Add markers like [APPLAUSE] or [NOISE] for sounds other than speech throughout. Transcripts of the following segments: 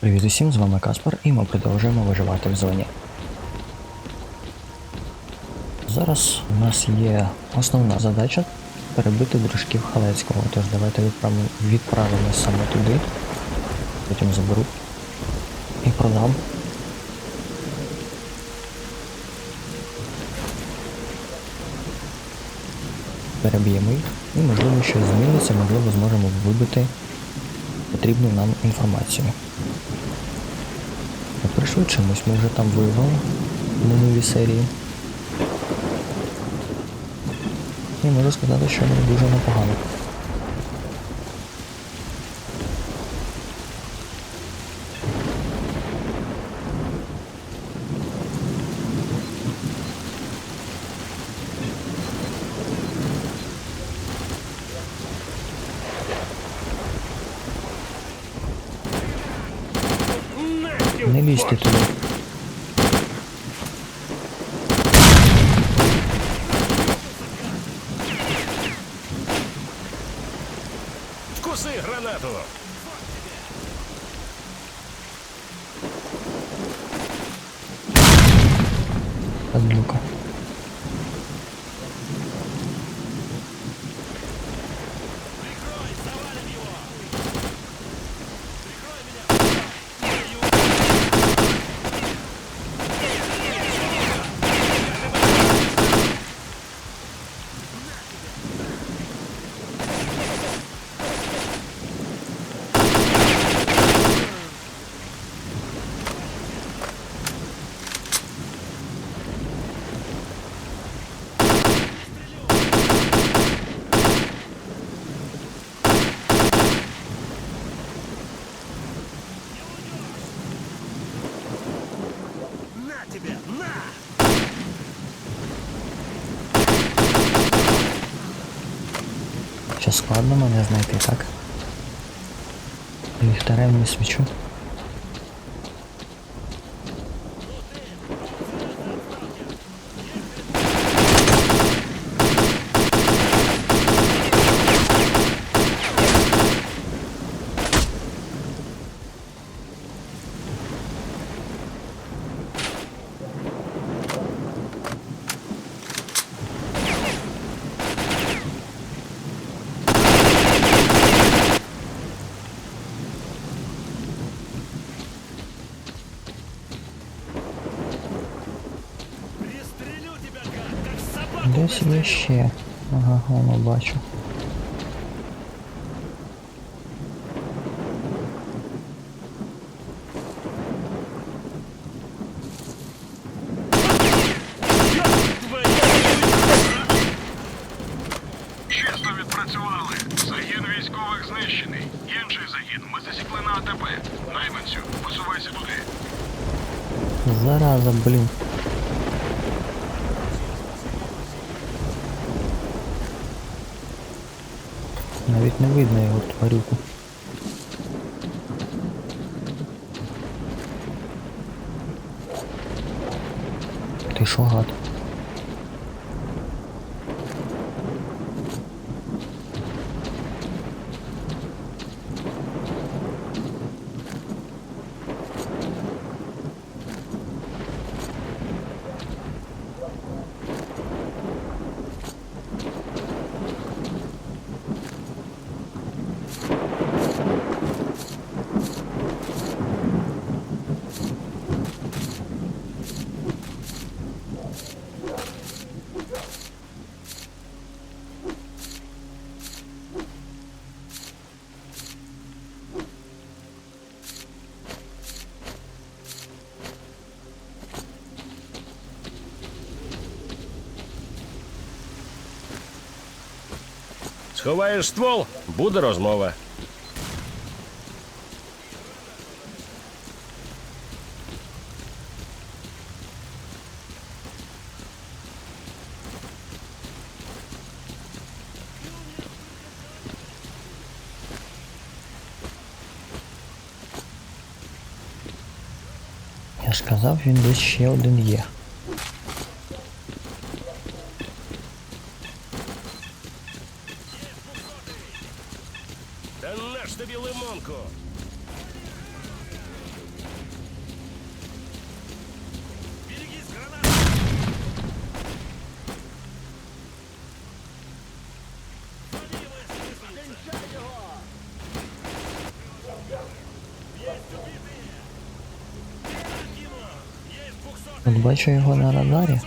Привіт усім, з вами Каспар, і ми продовжуємо виживати в зоні. Зараз у нас є основна задача перебити дружків Халецького, тож давайте відправимо, саме туди, потім заберу і продам. Переб'ємо їх і можливо щось зміниться, можливо зможемо вибити потрібну нам інформацію. Пришвидшимось, ми вже там воювали в минулій серії. І можу сказати, що не дуже непогано. Не лізьте туди. Вкуси гранату! Падлюка. Складно мене знайти, так? Ліхтарем не свічу. Десь є ще. Ага, воно бачу. Твою Чисто відпрацювали. Загін військових знищений. Інший загін ми засікли на АТП. Найманцю, посувайся туди. Зараза, блін. Навіть не видно його тварюку. Ти що, гад? Сховаєш ствол, буде розмова. Я ж казав, він десь ще один є. От бачу його на радарі.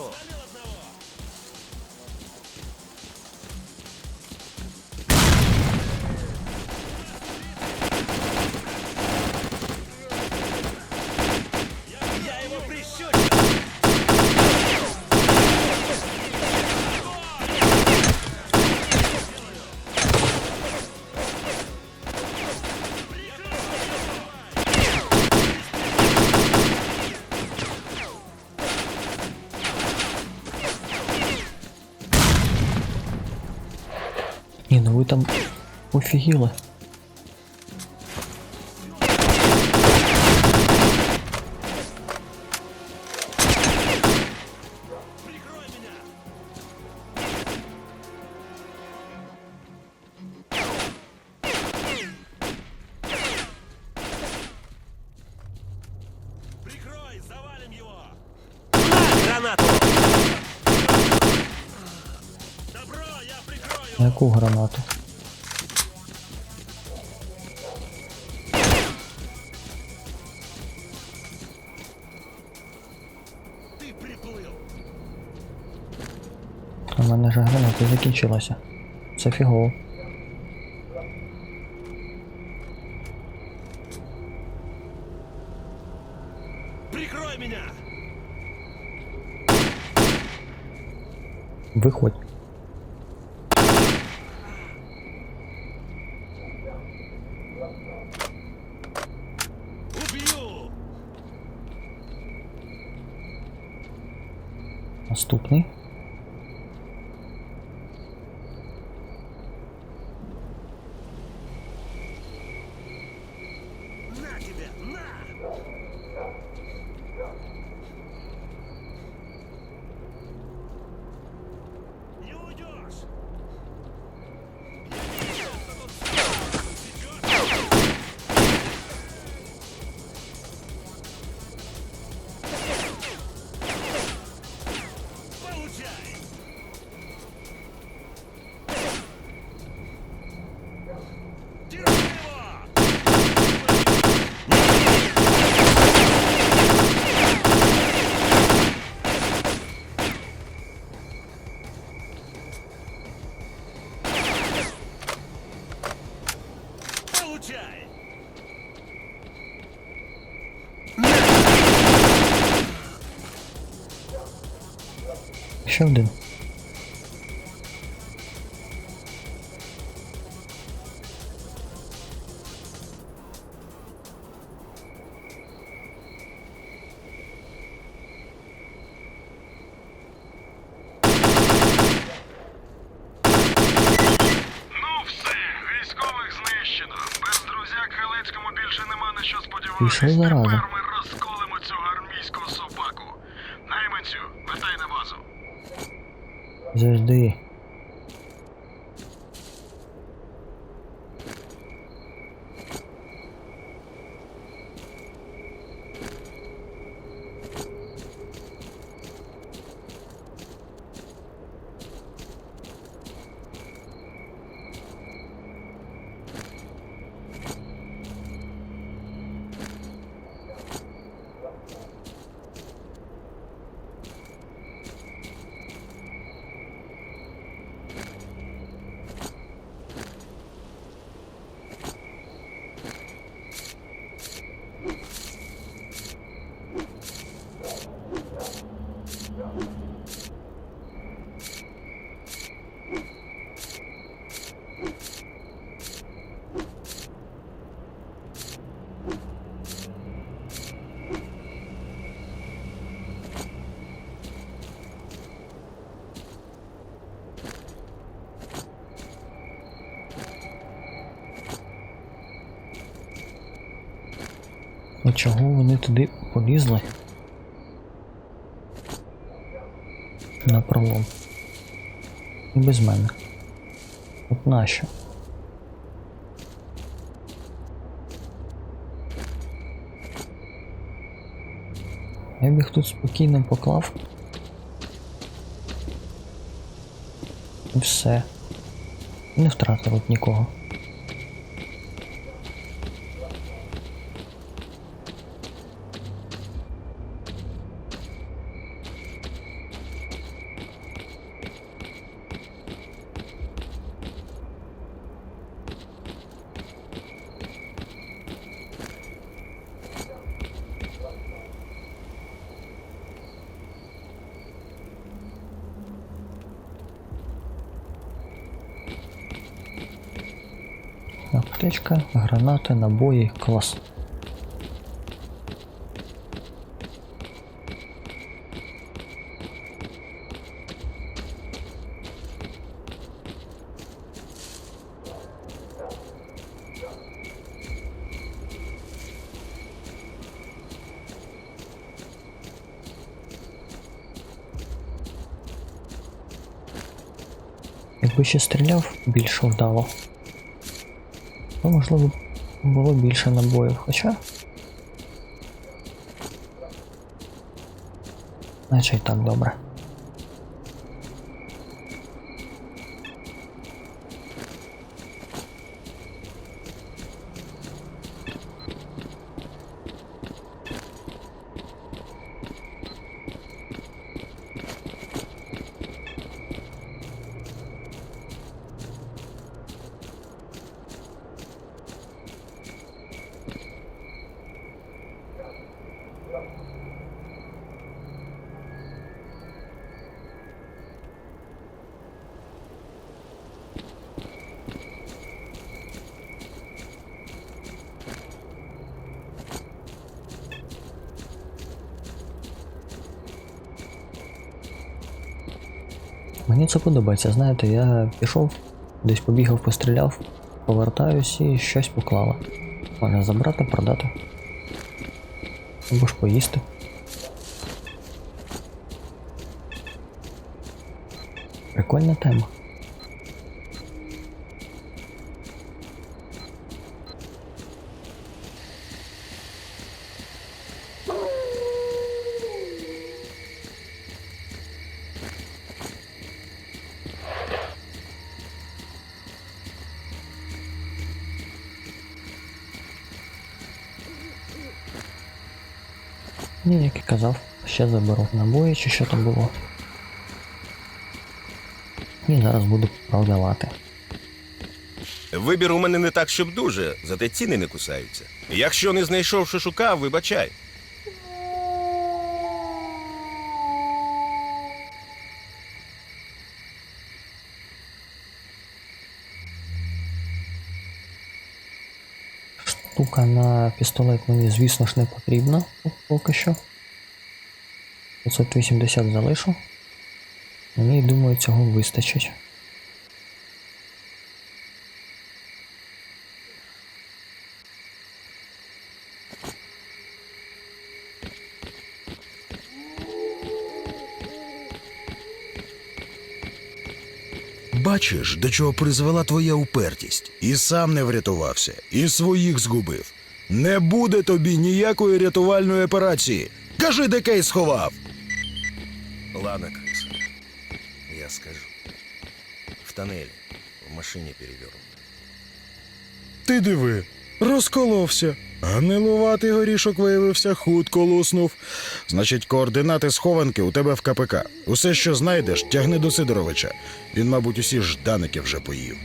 Eso. там офігіли. Гранату? і закінчилося. Це фігово. Прикрой мене! Виходь. Убью! Наступний. ще один. Пішов зараза. завжди. Чого вони туди полізли? На пролом. Без мене. От нащо? Я б їх тут спокійно поклав. І все. Не втратив от нікого. Аптечка, гранати, набої, клас. Якби ще стріляв більше вдало, то можливо було більше набоїв, хоча. Наче й так добре. Мені це подобається, знаєте, я пішов, десь побігав, постріляв, повертаюсь і щось поклали. Можна забрати, продати. Або ж поїсти. Прикольна тема. Ні, як і казав, ще заберу набої чи що там було. І зараз буду продавати. Вибір у мене не так, щоб дуже, зате ціни не кусаються. Якщо не знайшов, що шукав, вибачай. На пістолет мені, звісно ж, не потрібна поки що. 580 залишу. Мені, думаю, цього вистачить. Бачиш, до чого призвела твоя упертість. І сам не врятувався, і своїх згубив. Не буде тобі ніякої рятувальної операції. Кажи, де кейс сховав. Ладно, крыса. Я скажу. В тоннеле. В машине перевернут. Ти диви, розколовся. Гнилуватий горішок виявився, хутко луснув. Значить, координати схованки у тебе в КПК. Усе, що знайдеш, тягни до Сидоровича. Він, мабуть, усі жданики вже поїв.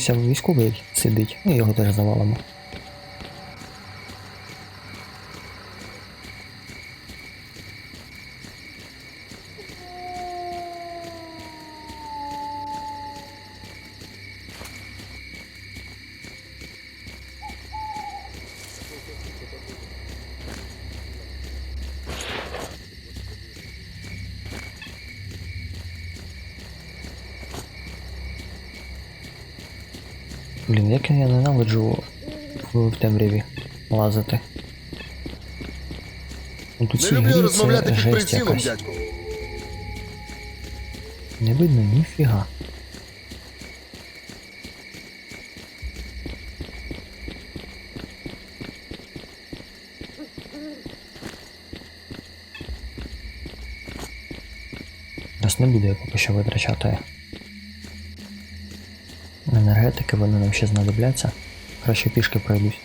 Здається, військовий сидить, ну його теж завалимо. Блін, як я ненавиджу в, темряві лазити. Ну, Тут Не люблю розмовляти під прицілом, дядьку. Не видно ніфіга. Нас не буде я поки що витрачати. Енергетики вони нам ще знадобляться. Краще пішки пройдусь.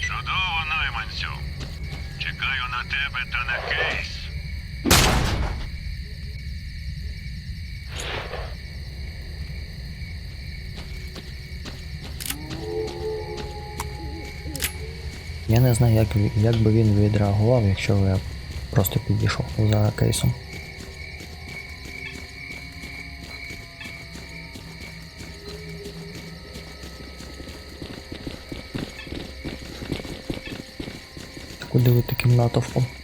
Чудово, найманцю. Чекаю на тебе та на кейс. Я не знаю, як, як би він відреагував, якщо я просто підійшов за кейсом. could do with taking a lot of them.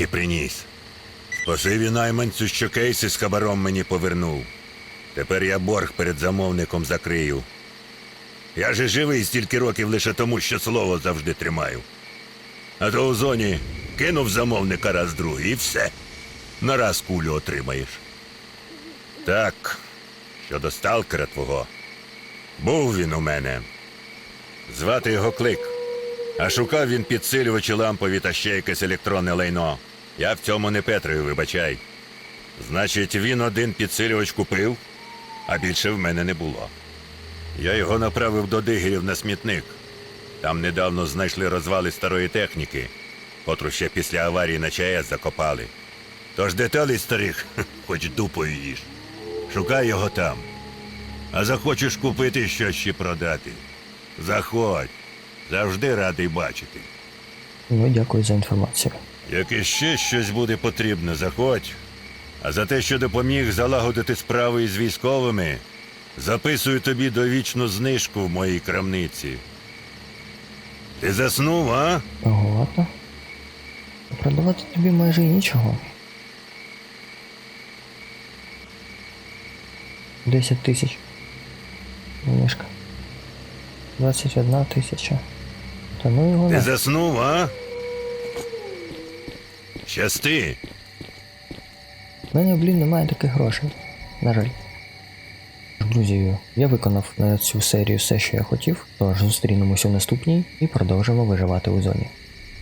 І приніс. Спасибі найманцю, що кейси з хабаром мені повернув. Тепер я борг перед замовником закрию. Я же живий стільки років лише тому, що слово завжди тримаю. А то у зоні кинув замовника раз другий і все. На раз кулю отримаєш. Так, щодо сталкера твого. Був він у мене. Звати його клик. А шукав він підсилювачі лампові та ще якесь електронне лайно. Я в цьому не Петрою, вибачай. Значить, він один підсилювач купив, а більше в мене не було. Я його направив до дигерів на смітник. Там недавно знайшли розвали старої техніки, котру ще після аварії на ЧАЕС закопали. Тож деталей старих, [LAUGHS] хоч дупою їж. Шукай його там. А захочеш купити щось чи продати. Заходь. Завжди радий бачити. Ну, дякую за інформацію. Як іще щось буде потрібно, заходь. А за те, що допоміг залагодити справи із військовими, записую тобі довічну знижку в моїй крамниці. Ти заснув, а? Ого. Продавати тобі майже нічого. 10 тисяч. Знижка. 21 тисяча. Та ну його Ти на. заснув, а? Щасти. У мене, блін, немає таких грошей. На жаль. Друзі, я виконав на цю серію все, що я хотів, тож зустрінемося в наступній і продовжимо виживати у зоні.